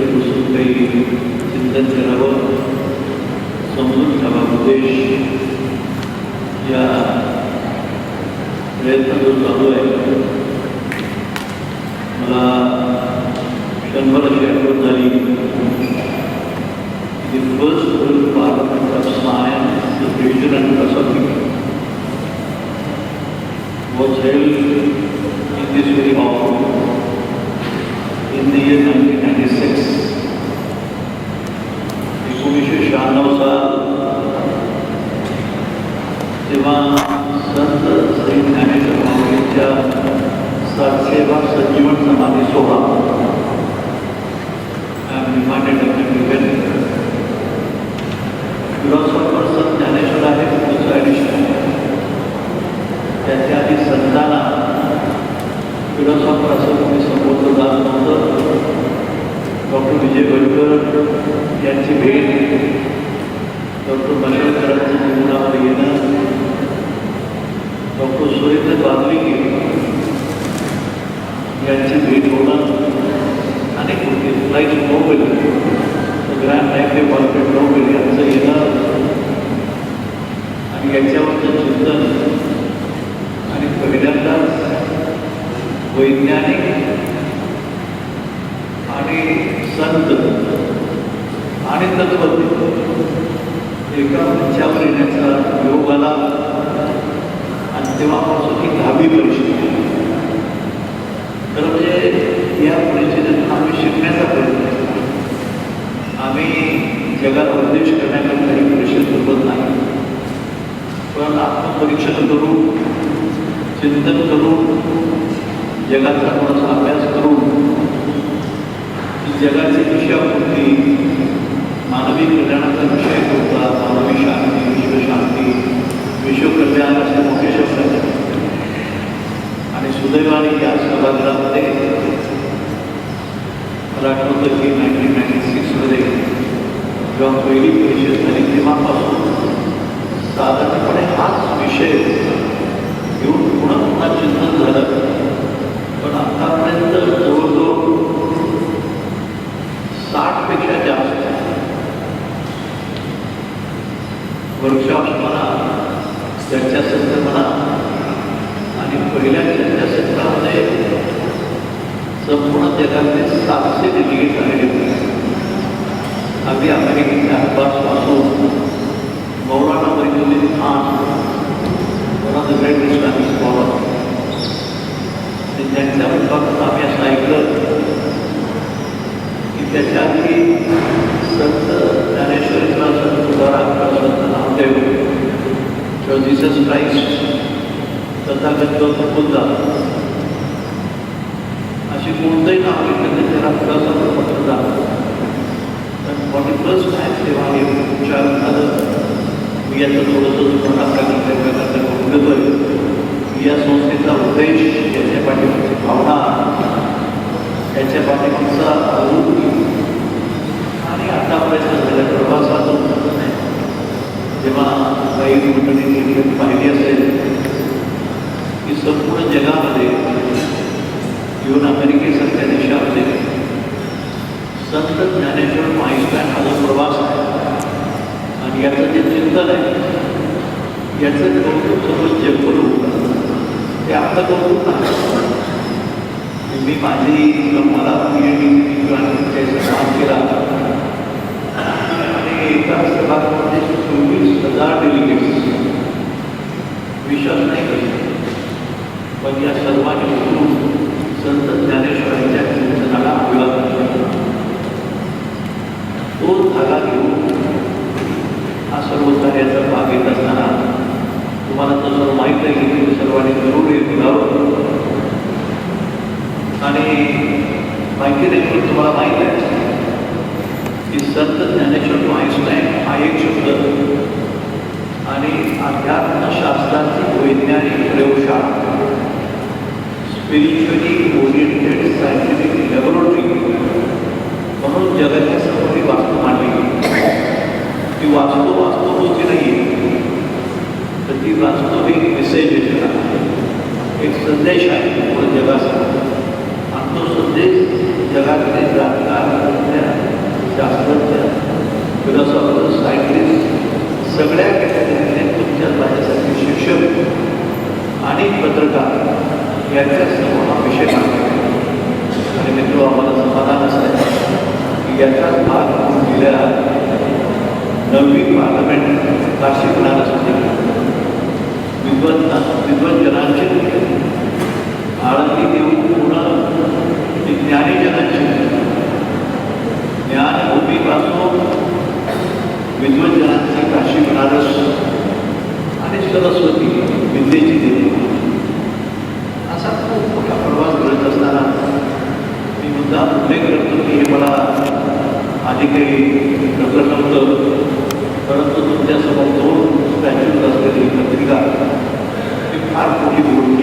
विषयामध्ये बसून काही चिंतन करावं समजून घ्यावा उद्देश या प्रयत्न जो चालू आहे मला क्षणभर अशी आठवण झाली the first world parliament of science, the vision and philosophy, was held in this very hall in the year 1996. यांची भेट डॉक्टर मशेलकरांचं जीवनावर येणं डॉक्टर सुरेंद्र बांगलिके यांची भेट होणं अनेक गोष्टी लाईफ नोबेल ग्रँड लाईफे कॉर्पोरेट नोबेल यांचं येणं आणि याच्यावरचं चिंतन आणि पहिल्यांदाच वैज्ञानिक आणि संत आणि तत्वज्ञ एका मंचावर येण्याचा योग आला आणि तेव्हापासून ही दहावी परिषद तर म्हणजे या परिषदेतून आम्ही शिकण्याचा प्रयत्न केला आम्ही जगाला उद्देश करण्याकरता ही परिषद सोबत नाही. पण आत्मपरीक्षण करून चिंतन करून जगाचा थोडासा अभ्यास करून जगाची दिशापूर्ती मानवी कल्याणाचा विषय होता. मानवी शांती विश्वशांती विश्वकल्याण असे मोठे शब्द आणि सुदैवाने या सभागृहामध्ये मला आठवतं की नाईन्टीन नाईन्टी सिक्समध्ये जेव्हा पहिली परिषद झाली तेव्हापासून साधारणपणे हाच विषय घेऊन पुन्हा पुन्हा चिंतन झालं. पण आतापर्यंत जवळजवळ साठपेक्षा वर्कशॉप म्हणा चर्चासत्र म्हणा आणि पहिल्या चर्चासत्रामध्ये संपूर्ण जगातले सातशे डेलिगेट आलेले होते. अगदी अमेरिकेच्या आसपासपासून Maulana Marijuddin Khan one of the great Islamic scholar त्यांच्या मुखातून आम्ही असं ऐकलं की त्याच्या आधी संत ज्ञानेश्वरीचा संत तुकाराम जीसस क्राईस्ट तथागत गौतम बुद्ध. अशी कोणतंही नाव घेतलं म्हणजे त्याला खुलासा म्हटलं जातं पण फॉर्टी फर्स्ट टाइम तेव्हा हे उपचार झालं मी याचं थोडंसं तुम्हाला आपल्या करता बोलतोय की या संस्थेचा उद्देश याच्या पाठीमागची भावना याच्या पाठीमागचा अवृत्ती आणि आतापर्यंत काही मंडळी पाहिली असेल. की संपूर्ण जगामध्ये येऊन अमेरिकेसारख्या देशामध्ये संत ज्ञानेश्वर माईस्टॅन हा जो प्रवास आहे. आणि याचं जे चिंतन आहे याचं कौतुक सगळं जगभर ते आपलं कौतुक नाही. मी माझी मला पी एच डी किंवा काम केला आणि एका सभागृहामध्ये चोवीस हजार डेलिगेट्स विश्वास नाही करू पण या सर्वांनी मिळून संत ज्ञानेश्वरांच्या चिंतनाला विळा तो धागा घेऊन हा सर्व कार्याचा भाग घेत असताना तुम्हाला तर सर्व माहीत आहे की तुम्ही सर्वांनी जरूर हे निघावं आणि माहिती नाही तुम्हाला माहीत आहे. की संत ज्ञानेश्वर आईन्स्टाईन हा एक शब्द आणि अध्यात्मशास्त्राची वैज्ञानिक प्रयोगशाळा. स्पिरिच्युअली ओरिएंटेड सायंटिफिक लॅबोरेटरी म्हणून जगाच्या समोर ही वास्तू मांडली. ती वास्तू वास्तू होती नाही तर ती वास्तू एक मेसेज आहे. एक संदेश आहे पूर्ण जगासमोर आणि जगातले जाणकार शास्त्रज्ञ फिलॉसॉफर सायंटिस्ट सगळ्या कॅटेगरीने तुमच्या माझ्यासाठी शिक्षक आणि पत्रकार यांच्या समोर हा विषय आणि मित्र आम्हाला समाधान असायचं की याचा भाग म्हणून गेल्या नववी पार्लमेंट वार्षिक ज्ञानासाठी विद्वत विद्वत जनांचे आळंदी ज्ञानी जनाची विद्वत विद्वजनांची काशी बनारस आणि सरस्वती विद्येची देवी. असा खूप मोठा प्रवास करत असताना मी मुद्दा उल्लेख करतो की हे मला आधी काही नजर नव्हतं परंतु तुमच्यासमोर दोन स्टॅच्यूज असलेली पत्रिका ही फार मोठी गोष्ट